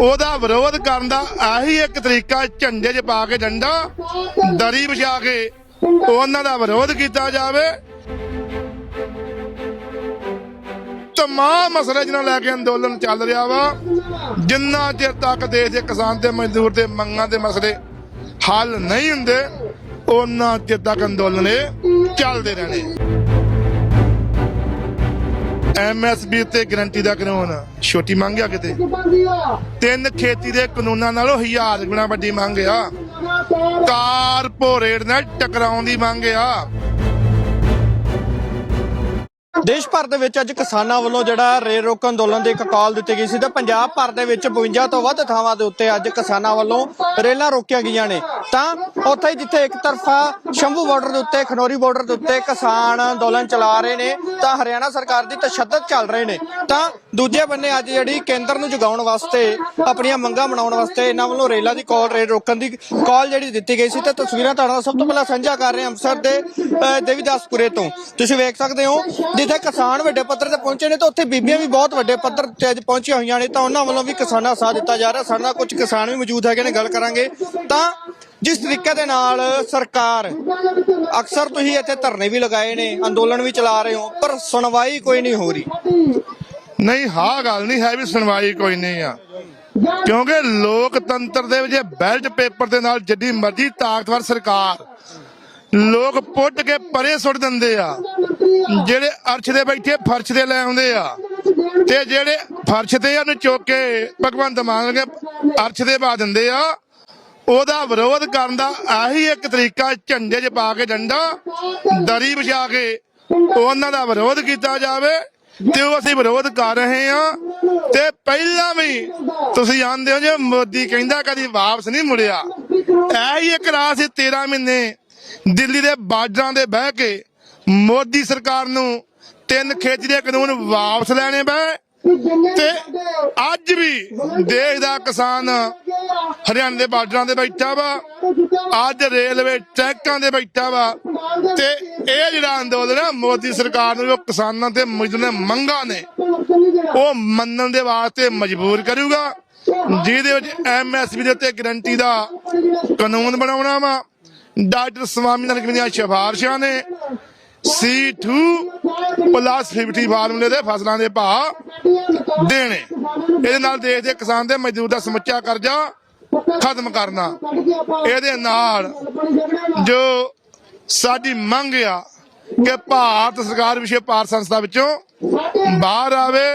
ਉਹਦਾ ਵਿਰੋਧ ਕਰਨ ਦਾ ਆਹੀ ਇੱਕ ਤਰੀਕਾ ਝੰਡੇ 'ਚ ਪਾ ਕੇ ਡੰਡਾ, ਦਰੀ ਵਿਛਾ ਕੇ ਉਹਨਾਂ ਦਾ ਵਿਰੋਧ ਕੀਤਾ ਜਾਵੇ। ਤਮਾਮ ਮਸਲੇ ਜਿਹਨਾਂ ਲੈ ਕੇ ਅੰਦੋਲਨ ਚੱਲ ਰਿਹਾ ਵਾ, ਜਿੰਨਾ ਚਿਰ ਤੱਕ ਦੇਸ਼ ਦੇ ਕਿਸਾਨ ਤੇ ਮਜ਼ਦੂਰ ਦੇ ਮੰਗਾਂ ਦੇ ਮਸਲੇ ਹੱਲ ਨਹੀਂ ਹੁੰਦੇ, ਉਹਨਾਂ ਚਿਰ ਤੱਕ ਅੰਦੋਲਨ ਇਹ ਚੱਲਦੇ ਰਹਿਣੇ। ਐਮਐਸਪੀ ਤੇ ਗਰੰਟੀ ਦਾ ਕਾਨੂੰਨ। ਛੋਟੀ ਮੰਗ ਆ ਕਿਤੇ? ਤਿੰਨ ਖੇਤੀ ਦੇ ਕਾਨੂੰਨਾਂ ਨਾਲੋਂ ਹਜ਼ਾਰ ਗੁਣਾ ਵੱਡੀ ਮੰਗ ਆ। ਕਾਰਪੋਰੇਟ ਨਾਲ ਟਕਰਾਉਣ ਦੀ ਮੰਗ ਆ। ਦੇਸ਼ ਭਰ ਦੇ ਵਿੱਚ ਅੱਜ ਕਿਸਾਨਾਂ ਵੱਲੋਂ ਜਿਹੜਾ ਰੇਲ ਰੋਕ ਅੰਦੋਲਨ ਦੀ ਇੱਕ ਕਾਲ ਦਿੱਤੀ ਗਈ ਸੀ ਤੇ ਪੰਜਾਬ ਭਰ ਦੇ ਵਿੱਚ 52 ਤੋਂ ਵੱਧ ਥਾਵਾਂ ਦੇ ਉੱਤੇ ਅੱਜ ਕਿਸਾਨਾਂ ਵੱਲੋਂ ਰੇਲਾਂ ਰੋਕੀਆਂ ਗਈਆਂ ਨੇ। ਤਾਂ ਉੱਥੇ ਜਿੱਥੇ ਇੱਕ ਤਰਫਾ ਸ਼ੰਭੂ ਬਾਰਡਰ ਦੇ ਉੱਤੇ, ਖਨੌਰੀ ਬਾਰਡਰ ਦੇ ਉੱਤੇ ਕਿਸਾਨ ਅੰਦੋਲਨ ਚਲਾ ਰਹੇ ਨੇ, ਤਾਂ ਹਰਿਆਣਾ ਸਰਕਾਰ ਦੀ ਤਸ਼ੱਦਦ ਚੱਲ ਰਹੇ ਨੇ। ਤਾਂ ਦੂਜੇ ਬੰਨੇ ਅੱਜ ਜਿਹੜੀ ਕੇਂਦਰ ਨੂੰ ਜਗਾਉਣ ਵਾਸਤੇ, ਆਪਣੀਆਂ ਮੰਗਾਂ ਮਨਾਉਣ ਵਾਸਤੇ ਇਹਨਾਂ ਵੱਲੋਂ ਰੇਲਾਂ ਦੀ ਕਾਲ, ਰੇਲ ਰੋਕਣ ਦੀ ਕਾਲ ਜਿਹੜੀ ਦਿੱਤੀ ਗਈ ਸੀ, ਤੇ ਤਸਵੀਰਾਂ ਤੁਹਾਡੇ ਨਾਲ ਸਭ ਤੋਂ ਪਹਿਲਾਂ ਸਾਂਝਾ ਕਰ ਰਹੇ ਹਾਂ ਅੰਮ੍ਰਿਤਸਰ ਦੇ ਦੇਵੀਦਾਸਪੁਰੇ ਤੋਂ। ਤੁਸੀਂ ਵੇਖ ਸਕਦੇ ਹੋ, ਜਿੱਥੇ ਕਿਸਾਨ ਵੱਡੇ ਪੱਧਰ ਤੇ ਪਹੁੰਚੇ ਨੇ, ਤਾਂ ਉੱਥੇ ਬੀਬੀਆਂ ਵੀ ਬਹੁਤ ਵੱਡੇ ਪੱਧਰ ਤੇ ਅੱਜ ਪਹੁੰਚੀਆਂ ਹੋਈਆਂ ਨੇ, ਤਾਂ ਉਹਨਾਂ ਵੱਲੋਂ ਵੀ ਕਿਸਾਨਾਂ ਦਾ ਸਾਥ ਦਿੱਤਾ ਜਾ ਰਿਹਾ। ਸਾਡੇ ਨਾਲ ਕੁਝ ਕਿਸਾਨ ਵੀ ਮੌਜੂਦ ਹੈਗੇ ਨੇ, ਗੱਲ ਕਰਾਂਗੇ। ਤਾਂ ਜਿਸ ਤਰੀਕੇ ਦੇ ਨਾਲ ਸਰਕਾਰ ਅਕਸਰ ਤੁਸੀਂ ਇੱਥੇ ਧਰਨੇ ਵੀ ਲਗਾਏ ਨੇ, ਅੰਦੋਲਨ ਵੀ ਚਲਾ ਰਹੇ ਹੋ, ਪਰ ਸੁਣਵਾਈ ਕੋਈ ਨਹੀਂ ਹੋ ਰਹੀ। ਨਹੀਂ ਹਾਂ ਗੱਲ ਨਹੀਂ ਹੈ ਵੀ ਸੁਣਵਾਈ ਕੋਈ ਨਹੀਂ ਆ। ਕਿਉਂਕਿ ਲੋਕਤੰਤਰ ਦੇ ਵਿੱਚ ਬੈਲਟ ਪੇਪਰ ਦੇ ਨਾਲ ਜਿੱਡੀ ਮਰਜ਼ੀ ਤਾਕਤਵਰ ਸਰਕਾਰ ਲੋਕ ਪੁੱਟ ਕੇ ਪਰੇ ਸੁੱਟ ਦਿੰਦੇ ਆ। ਜਿਹੜੇ ਅਰਸ਼ ਦੇ ਬੈਠੇ ਫਰਸ਼ ਦੇ ਲੈ ਆਉਂਦੇ ਆ ਤੇ ਜਿਹੜੇ ਫਰਸ਼ ਤੇ ਉਹਨੂੰ ਚੁੱਕ ਕੇ ਭਗਵੰਤ ਮਾਨ ਕੇ ਅਰਸ਼ ਦੇ ਪਾ ਦਿੰਦੇ ਆ। ਉਹਦਾ ਵਿਰੋਧ ਕਰਨ ਦਾ ਆਹੀ ਇੱਕ ਤਰੀਕਾ ਝੰਡੇ 'ਚ ਪਾ ਕੇ ਡੰਡਾ, ਦਰੀ ਵਿਛਾ ਕੇ ਉਹਨਾਂ ਦਾ ਵਿਰੋਧ ਕੀਤਾ ਜਾਵੇ ਤੇ ਉਹ ਅਸੀਂ ਵਿਰੋਧ ਕਰ ਰਹੇ ਹਾਂ। ਤੇ ਪਹਿਲਾਂ ਵੀ ਤੁਸੀਂ ਜਾਣਦੇ ਹੋ ਜੇ ਮੋਦੀ ਕਹਿੰਦਾ ਕਦੀ ਵਾਪਸ ਨਹੀਂ ਮੁੜਿਆ। ਐ ਹੀ ਇੱਕ ਰਾਹ ਸੀ 13 ਮਹੀਨੇ ਦਿੱਲੀ ਦੇ ਬਾਰਡਰਾਂ ਦੇ ਬਹਿ ਕੇ ਮੋਦੀ ਸਰਕਾਰ ਨੂੰ ਤਿੰਨ ਖੇਤੀ ਦੇ ਕਾਨੂੰਨ ਵਾਪਸ ਲੈਣੇ ਪਏ। ਤੇ ਅੱਜ ਵੀ ਦੇਸ਼ ਦਾ ਕਿਸਾਨ ਹਰਿਆਣਾ ਦੇ ਬਾਰਡਰਾਂ ਦੇ ਬੈਠਾ ਵਾ। ਅੱਜ ਰੇਲਵੇ ਟਰੈਕਾਂ ਦੇ ਬੈਠਾ ਵਾ। ਤੇ ਇਹ ਜਿਹੜਾ ਅੰਦੋਲਨ ਹੈ ਮੋਦੀ ਸਰਕਾਰ ਨੂੰ ਕਿਸਾਨਾਂ ਤੇ ਮਜ਼ਦੂਰਾਂ ਮੰਗਾਂ ਨੇ, ਉਹ ਮੰਨਣ ਦੇ ਵਾਸਤੇ ਮਜਬੂਰ ਕਰੂਗਾ। ਜਿਹਦੇ ਵਿੱਚ ਐਮਐਸਪੀ ਦੇ ਉੱਤੇ ਗਰੰਟੀ ਦਾ ਕਾਨੂੰਨ ਬਣਾਉਣਾ ਵਾ। ਡਾਕਟਰ ਸਵਾਮੀ ਕਮੇਟੀ ਦੀਆਂ ਸਿਫਾਰਸ਼ਾਂ ਨੇ। C2 ਪਲੱਸ 50 ਫਾਰਮੂਲੇ ਦੇ ਫਸਲਾਂ ਦੇ ਭਾਅ ਦੇਣੇ। ਇਹਦੇ ਨਾਲ ਦੇਸ਼ ਦੇ ਕਿਸਾਨ ਤੇ ਮਜ਼ਦੂਰ ਦਾ ਸਮੁੱਚਾ ਕਰਜ਼ਾ ਖਤਮ ਕਰਨਾ। ਇਹਦੇ ਨਾਲ ਜੋ ਸਾਡੀ ਮੰਗ ਆ ਕਿ ਭਾਰਤ ਸਰਕਾਰ ਵਿਸ਼ੇ ਪਾਰ ਸੰਸਥਾ ਵਿੱਚੋਂ ਬਾਹਰ ਆਵੇ,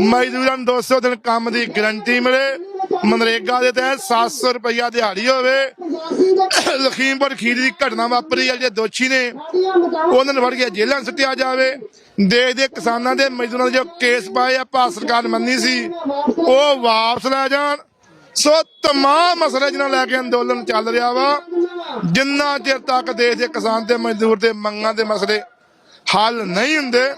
ਮਜ਼ਦੂਰਾਂ ਨੂੰ 200 ਦਿਨ ਕੰਮ ਦੀ ਗਰੰਟੀ ਮਿਲੇ ਮਨਰੇਗਾ ਦੇ ਤਹਿਤ 700 ਰੁਪਇਆ ਦਿਹਾੜੀ ਹੋਵੇ। ਲਖੀਮਪੁਰ ਖੀਰ ਦੀ ਘਟਨਾ ਵਾਪਰੀ ਆ ਜੇ ਦੋਸ਼ੀ ਨੇ, ਉਹਨਾਂ ਨੂੰ ਫੜ ਕੇ ਜੇਲ੍ਹਾਂ ਸੁੱਟਿਆ ਜਾਵੇ। ਦੇਸ਼ ਦੇ ਕਿਸਾਨਾਂ ਦੇ ਮਜ਼ਦੂਰਾਂ ਦੇ ਜੋ ਕੇਸ ਪਾਏ ਆ, ਭਾਰਤ ਸਰਕਾਰ ਮੰਨੀ ਸੀ, ਉਹ ਵਾਪਸ ਲੈ ਜਾਣ। ਸੋ ਤਮਾਮ ਮਸਲੇ ਜਿਹਨਾਂ ਲੈ ਕੇ ਅੰਦੋਲਨ ਚੱਲ ਰਿਹਾ ਵਾ, ਜਿੰਨਾ ਚਿਰ ਤੱਕ ਦੇਸ਼ ਦੇ ਕਿਸਾਨ ਤੇ ਮਜ਼ਦੂਰ ਦੇ ਮੰਗਾਂ ਦੇ ਮਸਲੇ ਹੱਲ ਨਹੀਂ ਹੁੰਦੇ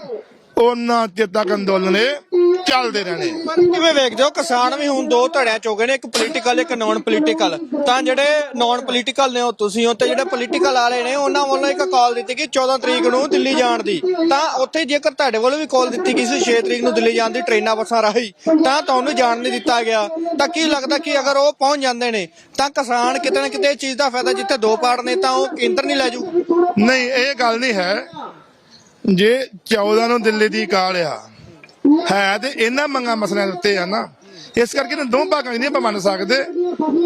ਉਹਨਾਂ ਚਿਰ ਤੱਕ ਅੰਦੋਲਨ ਇਹ ਚੱਲਦੇ ਰਹਿਣੇ। ਕਿਵੇਂ ਵੇਖਦੇ ਹੋ? ਕਿਸਾਨ ਵੀ ਹੁਣ ਦੋ ਧੜਿਆਂ ਚ ਹੋ ਗਏ ਨੇ ਇੱਕ ਪੋਲੀਟੀਕਲ ਇੱਕ ਨਾਨ ਪੋਲੀਟੀਕਲ ਤਾਂ ਜਿਹੜੇ ਨਾਨ ਪੋਲੀਟੀਕਲ ਨੇ ਉਹ ਤੁਸੀਂ ਹੋ ਤੇ ਜਿਹੜੇ ਪੋਲੀਟੀਕਲ ਵਾਲੇ ਨੇ ਉਹਨਾਂ ਵੱਲੋਂ ਇੱਕ ਕਾਲ ਦਿੱਤੀ ਗਈ 14 ਤਰੀਕ ਨੂੰ ਦਿੱਲੀ ਜਾਣ ਦੀ। ਤਾਂ ਉੱਥੇ ਜੇਕਰ ਤੁਹਾਡੇ ਵੱਲੋਂ ਵੀ ਕਾਲ ਦਿੱਤੀ ਗਈ ਸੀ 6 ਤਰੀਕ ਨੂੰ ਦਿੱਲੀ ਜਾਣ ਦੀ ਟ੍ਰੇਨਾਂ ਬੱਸਾਂ ਰਾਹੀਂ ਤਾਂ ਤੁਹਾਨੂੰ ਜਾਣ ਨਹੀਂ ਦਿੱਤਾ ਗਿਆ। ਤਾਂ ਕੀ ਲੱਗਦਾ ਕਿ ਅਗਰ ਉਹ ਪਹੁੰਚ ਜਾਂਦੇ ਨੇ ਤਾਂ ਕਿਸਾਨ ਕਿਤੇ ਨਾ ਕਿਤੇ ਇਹ ਚੀਜ਼ ਦਾ ਫਾਇਦਾ ਜਿੱਥੇ ਦੋ ਪਾੜ ਨੇ ਤਾਂ ਉਹ ਕੇਂਦਰ ਨਹੀਂ ਲੈ ਜੂ ਨਹੀਂ ਇਹ ਗੱਲ ਨਹੀਂ ਹੈ। ਜੇ 14 ਨੂੰ ਦਿੱਲੀ ਦੀ ਕਾਲ ਆ ਹੈ ਤੇ ਇਹਨਾਂ ਮੰਗਾਂ ਮਸਲਿਆਂ ਦੇ ਉੱਤੇ ਆ ਨਾ। ਇਸ ਕਰਕੇ ਨਾ ਦੋ ਭਾਗਾਂ 'ਚ ਨਹੀਂ ਆਪਾਂ ਮੰਨ ਸਕਦੇ।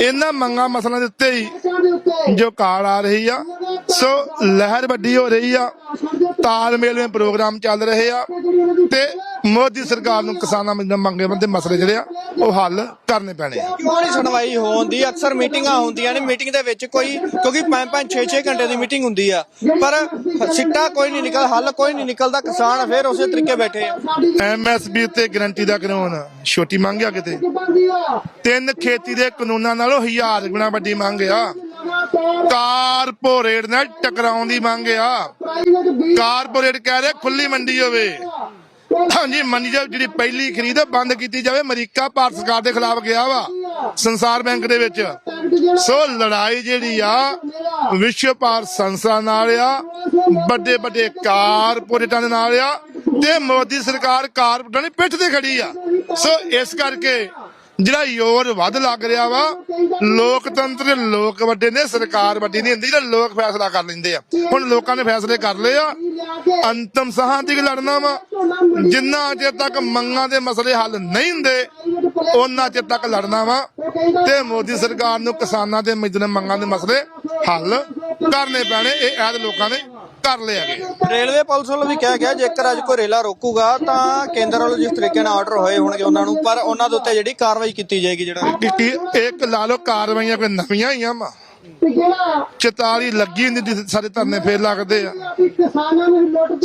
ਇਹਨਾਂ ਮੰਗਾਂ ਮਸਲਿਆਂ ਦੇ ਉੱਤੇ ਹੀ ਜੋ ਕਾਲ ਆ ਰਹੀ ਆ, ਸੋ ਲਹਿਰ ਵੱਡੀ ਹੋ ਰਹੀ ਆ। ਤਾਲਮੇਲ ਵਿੱਚ ਪ੍ਰੋਗਰਾਮ ਚੱਲ ਰਹੇ ਆ ਤੇ ਮੋਦੀ ਸਰਕਾਰ ਨੂੰ ਕਿਸਾਨਾਂ ਦੇ ਮੰਗੇ ਬੰਦੇ ਮਸਲੇ ਜਿਹੜੇ ਆ ਉਹ ਹੱਲ ਕਰਨੇ ਪੈਣੇ ਆ। ਕਿਉਂ ਨਹੀਂ ਸੁਣਵਾਈ ਹੋਉਂਦੀ ਅਕਸਰ ਮੀਟਿੰਗਾਂ ਹੁੰਦੀਆਂ ਨੇ। ਮੀਟਿੰਗ ਦੇ ਵਿੱਚ ਕੋਈ ਕਿਉਂਕਿ 5-5 6-6 ਘੰਟੇ ਦੀ ਮੀਟਿੰਗ ਹੁੰਦੀ ਆ। ਪਰ ਸਿੱਟਾ ਕੋਈ ਨਹੀਂ ਨਿਕਲ ਹੱਲ ਕੋਈ ਨਹੀਂ ਨਿਕਲਦਾ। ਕਿਸਾਨ ਫਿਰ ਉਸੇ ਤਰੀਕੇ ਬੈਠੇ ਆ। ਐਮਐਸਪੀ ਤੇ ਗਰੰਟੀ ਦਾ ਕਾਨੂੰਨ। ਛੋਟੀ ਮੰਗ ਆ ਕਿਤੇ? ਤਿੰਨ ਖੇਤੀ ਦੇ ਕਾਨੂੰਨਾਂ ਨਾਲੋਂ ਹਜ਼ਾਰ ਗੁਣਾ ਵੱਡੀ ਮੰਗ ਆ। ਕਾਰਪੋਰੇਟ ਨਾਲ ਟਕਰਾਉਣ ਦੀ ਮੰਗ ਆ। ਕਾਰਪੋਰੇਟ ਕਹਿ ਰਿਹਾ ਖੁੱਲੀ ਮੰਡੀ ਹੋਵੇ। ਹਾਂਜੀ, ਮੰਡੀ ਜਿਹੜੀ ਪਹਿਲੀ ਖਰੀਦ ਬੰਦ ਕੀਤੀ ਜਾਵੇ। ਅਮਰੀਕਾ ਭਾਰਤ ਸਰਕਾਰ ਦੇ ਖਿਲਾਫ ਗਿਆ ਵਾ ਸੰਸਾਰ ਬੈਂਕ ਦੇ ਵਿੱਚ। ਸੋ ਲੜਾਈ ਜਿਹੜੀ ਆ, ਵਿਸ਼ਵ ਭਾਰਤ ਸੰਸਥਾ ਨਾਲ ਆ ਵੱਡੇ ਵੱਡੇ ਕਾਰਪੋਰੇਟਾਂ ਦੇ ਨਾਲ ਆ ਤੇ ਮੋਦੀ ਸਰਕਾਰ ਕਾਰਪੋਰੇਟਾਂ ਦੀ ਪਿੱਠ ਤੇ ਖੜੀ ਆ। ਸੋ ਇਸ ਕਰਕੇ ਜਿਹੜਾ ਜ਼ੋਰ ਵੱਧ ਲੱਗ ਰਿਹਾ ਵਾ, ਲੋਕਤੰਤਰ ਲੋਕ ਵੱਡੇ ਨੇ, ਸਰਕਾਰ ਵੱਡੀ ਨਹੀਂ ਹੁੰਦੀ, ਜਿਹੜਾ ਲੋਕ ਫੈਸਲਾ ਕਰ ਲੈਂਦੇ ਆ। ਹੁਣ ਲੋਕਾਂ ਨੇ ਫੈਸਲੇ ਕਰ ਲਏ ਆ। ਅੰਤਮ ਸਾਹਾਂ ਤੱਕ ਲੜਨਾ ਵਾ। ਜਿੰਨਾ ਚਿਰ ਤੱਕ ਮੰਗਾਂ ਦੇ ਮਸਲੇ ਹੱਲ ਨਹੀਂ ਹੁੰਦੇ ਉਹਨਾਂ ਚਿਰ ਤੱਕ ਲੜਨਾ ਵਾ। ਤੇ ਮੋਦੀ ਸਰਕਾਰ ਨੂੰ ਕਿਸਾਨਾਂ ਦੇ ਮਜ਼ਦੂਰਾਂ ਮੰਗਾਂ ਦੇ ਮਸਲੇ ਹੱਲ ਕਰਨੇ ਪੈਣੇ। ਇਹ ਐਦ ਲੋਕਾਂ ਨੇ ਕਰ ਹੈਗੇ ਰੇਲਵੇ ਪੁਲਿਸ ਵੱਲੋਂ ਵੀ ਕਿਹਾ ਗਿਆ ਜੇਕਰ ਅੱਜ ਕੋਈ ਰੇਲਾ ਰੋਕੂਗਾ ਤਾਂ ਕੇਂਦਰ ਵੱਲੋਂ ਜਿਸ ਤਰੀਕੇ ਨਾਲ ਆਰਡਰ ਹੋਏ ਹੋਣਗੇ ਉਹਨਾਂ ਨੂੰ ਪਰ ਉਹਨਾਂ ਦੇ ਉੱਤੇ ਜਿਹੜੀ ਕਾਰਵਾਈ ਕੀਤੀ ਜਾਏਗੀ ਜਿਹੜਾ ਕਿ ਇੱਕ ਲਾ ਲਓ ਕਾਰਵਾਈਆਂ ਕੋਈ ਨਵੀਆਂ ਹੀ ਆ 44 ਲੱਗੀ ਹੁੰਦੀ ਸਾਰੇ ਧਰਨੇ ਫੇਰ ਲੱਗਦੇ ਆ।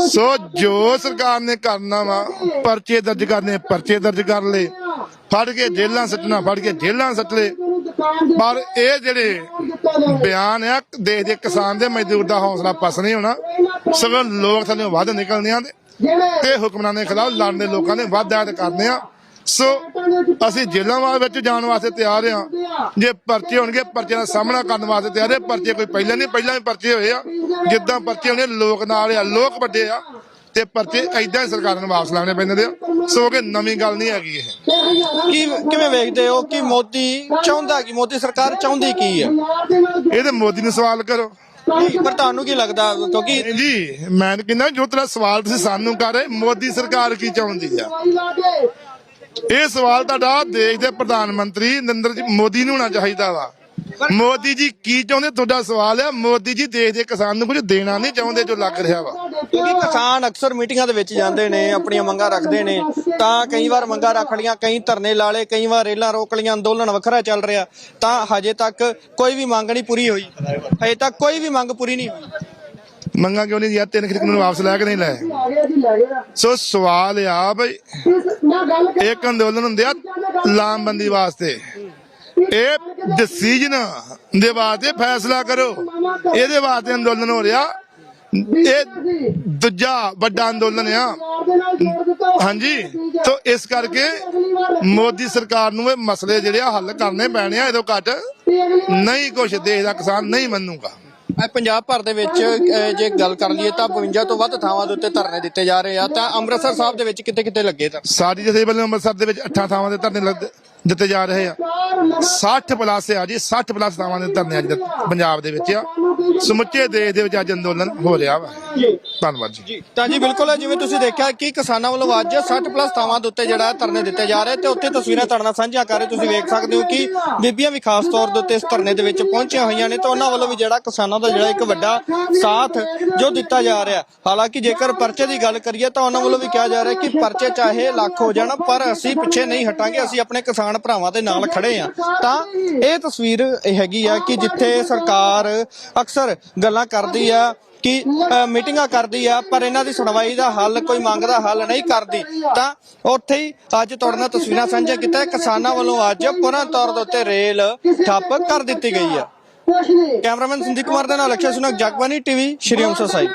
ਸੋ ਜੋ ਸਰਕਾਰ ਨੇ ਕਰਨਾ ਵਾ ਪਰਚੇ ਦਰਜ ਕਰਨੇ ਪਰਚੇ ਦਰਜ ਕਰ ਲਏ। ਫੜ ਕੇ ਜੇਲਾਂ ਸੱਟਣਾ ਫੜ ਕੇ ਜੇਲਾਂ ਸੱਟ ਲਏ। ਪਰ ਇਹ ਜਿਹੜੇ ਬਿਆਨ ਆ ਦੇਸ਼ ਦੇ ਕਿਸਾਨ ਦੇ ਮਜ਼ਦੂਰ ਦਾ ਹੌਸਲਾ ਪਸ ਨਹੀਂ ਹੋਣਾ, ਸਗੋਂ ਲੋਕ ਥੱਲੇ ਵੱਧ ਨਿਕਲਣੇ ਆ ਤੇ ਤੇ ਦੇ ਖਿਲਾਫ ਲੜਨ ਦੇ ਲੋਕਾਂ ਨੇ ਵੱਧ ਆਇਤ ਕਰਦੇ ਆ। ਸੋ ਅਸੀਂ ਜੇਲ੍ਹਾਂ ਵਿੱਚ ਜਾਣ ਵਾਸਤੇ ਤਿਆਰ ਆ। ਜੇ ਪਰਚੇ ਹੋਣਗੇ ਪਰਚੇ ਦਾ ਸਾਹਮਣਾ ਕਰਨ ਵਾਸਤੇ ਤਿਆਰ ਆ। ਪਰਚੇ ਕੋਈ ਪਹਿਲਾਂ ਨਹੀਂ, ਪਹਿਲਾਂ ਵੀ ਪਰਚੇ ਹੋਏ ਆ। ਜਿੱਦਾਂ ਪਰਚੇ ਹੋਣੇ, ਲੋਕ ਨਾਲ ਆ, ਲੋਕ ਵੱਡੇ ਆ। ਤੇ ਪਰਚੇ ਐਦਾਂ ਸਰਕਾਰ ਨੂੰ ਵਾਪਸ ਲਾਣੇ ਪੈਂਦੇ ਆ। ਸੋ ਕਿ ਨਵੀਂ ਗੱਲ ਨਹੀਂ ਹੈਗੀ ਇਹ। ਕੀ ਕਿਵੇਂ ਵੇਖਦੇ ਹੋ? ਕਿ ਮੋਦੀ ਚਾਹੁੰਦਾ ਕਿ? ਮੋਦੀ ਸਰਕਾਰ ਚਾਹੁੰਦੀ ਕੀ ਹੈ? ਇਹ ਤੇ ਮੋਦੀ ਨੂੰ ਸਵਾਲ ਕਰੋ। ਪਰ ਤੁਹਾਨੂੰ ਕੀ ਲੱਗਦਾ? ਕਿਉਂਕਿ ਨਹੀਂ ਜੀ ਮੈਂ ਕਹਿੰਦਾ ਜੋ ਤੇਰਾ ਸਵਾਲ ਤੁਸੀਂ ਸਾਨੂੰ ਕਰ ਰਹੇ ਮੋਦੀ ਸਰਕਾਰ ਕੀ ਚਾਹੁੰਦੀ ਆ? ਇਹ ਸਵਾਲ ਤੁਹਾਡਾ ਦੇਸ਼ ਦੇ ਪ੍ਰਧਾਨ ਮੰਤਰੀ ਨਰਿੰਦਰ ਜੀ ਮੋਦੀ ਨੂੰ ਹੋਣਾ ਚਾਹੀਦਾ ਵਾ। ਮੋਦੀ ਜੀ ਕੀ ਚਾਹੁੰਦੇ? ਤੁਹਾਡਾ ਸਵਾਲ ਆ। ਮੋਦੀ ਜੀ ਦੇਸ਼ ਦੇ ਕਿਸਾਨ ਨੂੰ ਕੁਝ ਦੇਣਾ ਨਹੀਂ ਚਾਹੁੰਦੇ ਜੋ ਲੱਗ ਰਿਹਾ ਵਾ। ਕਿਉਂਕਿ ਕਿਸਾਨ ਅਕਸਰ ਮੀਟਿੰਗਾਂ ਦੇ ਵਿੱਚ ਜਾਂਦੇ ਨੇ ਆਪਣੀਆਂ ਮੰਗਾਂ ਰੱਖਦੇ ਨੇ। ਤਾਂ ਕਈ ਵਾਰ ਮੰਗਾਂ ਰੱਖ ਲੀਆਂ ਕਈ ਧਰਨੇ ਲਾ ਲਏ ਕਈ ਵਾਰ ਰੇਲਾਂ ਰੋਕ ਲੀਆਂ ਅੰਦੋਲਨ ਵੱਖਰਾ ਚੱਲ ਰਿਹਾ। ਤਾਂ ਹਜੇ ਤੱਕ ਕੋਈ ਵੀ ਮੰਗ ਨਹੀਂ ਪੂਰੀ ਹੋਈ। ਹਜੇ ਤੱਕ ਕੋਈ ਵੀ ਮੰਗ ਪੂਰੀ ਨਹੀਂ ਹੋਈ। ਮੰਗਾ ਕਿਉਂ ਨਹੀਂ ਯਾਰ ਤਿੰਨ ਖਿੜਕ ਨੂੰ ਵਾਪਸ ਲੈ ਕੇ ਨਹੀਂ ਲੈ ਸੋ ਸਵਾਲ ਆ ਬਈ ਇੱਕ ਅੰਦੋਲਨ ਹੁੰਦੇ ਆ ਲਾਮਬੰਦੀ ਵਾਸਤੇ। ਇਹ ਡਿਸੀਜਨ ਦੇ ਵਾਸਤੇ ਫੈਸਲਾ ਕਰੋ। ਇਹਦੇ ਵਾਸਤੇ ਅੰਦੋਲਨ ਹੋ ਰਿਹਾ। ਇਹ ਦੂਜਾ ਵੱਡਾ ਅੰਦੋਲਨ ਆ। ਹਾਂਜੀ। ਤੋਂ ਇਸ ਕਰਕੇ ਮੋਦੀ ਸਰਕਾਰ ਨੂੰ ਇਹ ਮਸਲੇ ਜਿਹੜੇ ਆ ਹੱਲ ਕਰਨੇ ਪੈਣੇ ਆ ਇਹਦੋਂ ਘੱਟ ਨਹੀਂ ਕੁਛ ਦੇਸ਼ ਦਾ ਕਿਸਾਨ ਨਹੀਂ ਮੰਨੂਗਾ। ਪੰਜਾਬ ਭਰ ਦੇ ਵਿੱਚ ਜੇ ਗੱਲ ਕਰ ਲਈਏ ਤਾਂ 52 ਤੋਂ ਵੱਧ ਥਾਵਾਂ ਦੇ ਉੱਤੇ ਧਰਨੇ ਦਿੱਤੇ ਜਾ ਰਹੇ ਆ। ਤਾਂ ਅੰਮ੍ਰਿਤਸਰ ਸਾਹਿਬ ਦੇ ਵਿੱਚ ਕਿਤੇ ਕਿਤੇ ਲੱਗੇ ਤਾਂ? ਸਾਡੀ ਜਥੇ ਵੱਲੋਂ ਅੰਮ੍ਰਿਤਸਰ ਦੇ ਵਿੱਚ ਅੱਠਾਂ ਥਾਵਾਂ ਦੇ ਧਰਨੇ ਲੱਗ- ਦਿੱਤੇ ਜਾ ਰਹੇ ਆ। 60 ਪਲੱਸ ਆ ਜੀ 60 ਪਲੱਸ ਥਾਵਾਂ ਦੇ ਧਰਨੇ ਅੱਜ ਪੰਜਾਬ ਦੇ ਵਿੱਚ ਆ। ਸਮੁੱਚੇ ਦੇਸ਼ ਦੇ ਵਿੱਚ ਅੱਜ ਅੰਦੋਲਨ ਹੋ ਰਿਹਾ ਵਾ। ਧੰਨਵਾਦ ਜੀ। ਤਾਂ ਜੀ ਬਿਲਕੁਲ ਜਿਵੇਂ ਤੁਸੀਂ ਦੇਖਿਆ ਕਿ ਕਿਸਾਨਾਂ ਵੱਲੋਂ ਅੱਜ 60 ਪਲੱਸ ਥਾਵਾਂ ਦੇ ਉੱਤੇ ਜਿਹੜਾ ਧਰਨੇ ਦਿੱਤੇ ਜਾ ਰਹੇ ਤੇ ਉੱਥੇ ਤਸਵੀਰਾਂ ਤੁਹਾਡੇ ਨਾਲ ਸਾਂਝੀਆਂ ਕਰ ਰਹੇ। ਤੁਸੀਂ ਵੇਖ ਸਕਦੇ ਹੋ ਕਿ ਬੀਬੀਆਂ ਵੀ ਖਾਸ ਤੌਰ ਦੇ ਉੱਤੇ ਇਸ ਧਰਨੇ ਦੇ ਵਿੱਚ ਪਹੁੰਚੀਆਂ ਹੋਈਆਂ ਨੇ ਤਾਂ ਉਹਨਾਂ ਵੱਲੋਂ ਵੀ ਜਿਹੜਾ ਕਿਸਾਨਾਂ ਦਾ ਜਿਹੜਾ ਇੱਕ ਵੱਡਾ ਸਾਥ ਜੋ ਦਿੱਤਾ ਜਾ ਰਿਹਾ। ਹਾਲਾਂਕਿ ਜੇਕਰ ਪਰਚੇ ਦੀ ਗੱਲ ਕਰੀਏ ਤਾਂ ਉਹਨਾਂ ਵੱਲੋਂ ਵੀ ਕਿਹਾ ਜਾ ਰਿਹਾ ਕਿ ਪਰਚੇ ਚਾਹੇ ਲੱਖ ਹੋ ਜਾਣ ਪਰ ਅਸੀਂ ਪਿੱਛੇ ਨਹੀਂ ਹਟਾਂਗੇ ਅਸੀਂ ਆਪਣੇ ਕਿਸਾਨ ਭਰਾਵਾਂ ਦੇ ਨਾਲ ਖੜੇ ਆ। ਤਾਂ ਇਹ ਤਸਵੀਰ ਇਹ ਹੈਗੀ ਆ ਕਿ ਜਿੱਥੇ ਸਰਕਾਰ ਅਕਸਰ ਗੱਲਾਂ ਕਰਦੀ ਆ ਕਿ ਮੀਟਿੰਗਾਂ ਕਰਦੀ ਆ ਪਰ ਇਹਨਾਂ ਦੀ ਸੁਣਵਾਈ ਦਾ ਹੱਲ ਕੋਈ ਮੰਗ ਦਾ ਹੱਲ ਨਹੀਂ ਕਰਦੀ। ਤਾਂ ਉੱਥੇ ਹੀ ਅੱਜ ਤੁਹਾਡੇ ਨਾਲ ਤਸਵੀਰਾਂ ਸਾਂਝਾ ਕੀਤਾ। ਕਿਸਾਨਾਂ ਵੱਲੋਂ ਅੱਜ ਪੂਰਨ ਤੌਰ ਦੇ ਉੱਤੇ ਰੇਲ ਠੱਪ ਕਰ ਦਿੱਤੀ ਗਈ ਆ। ਕੈਮਰਾਮੈਨ ਸੰਦੀਪ ਕੁਮਾਰ ਦੇ ਨਾਲ ਅਕਸ਼ੈ ਸੁਨਕ ਜਗਬਾਨੀ ਟੀਵੀ ਸ਼੍ਰੀ ਅੰਮ੍ਰਿਤਸਰ ਸਾਹਿਬ।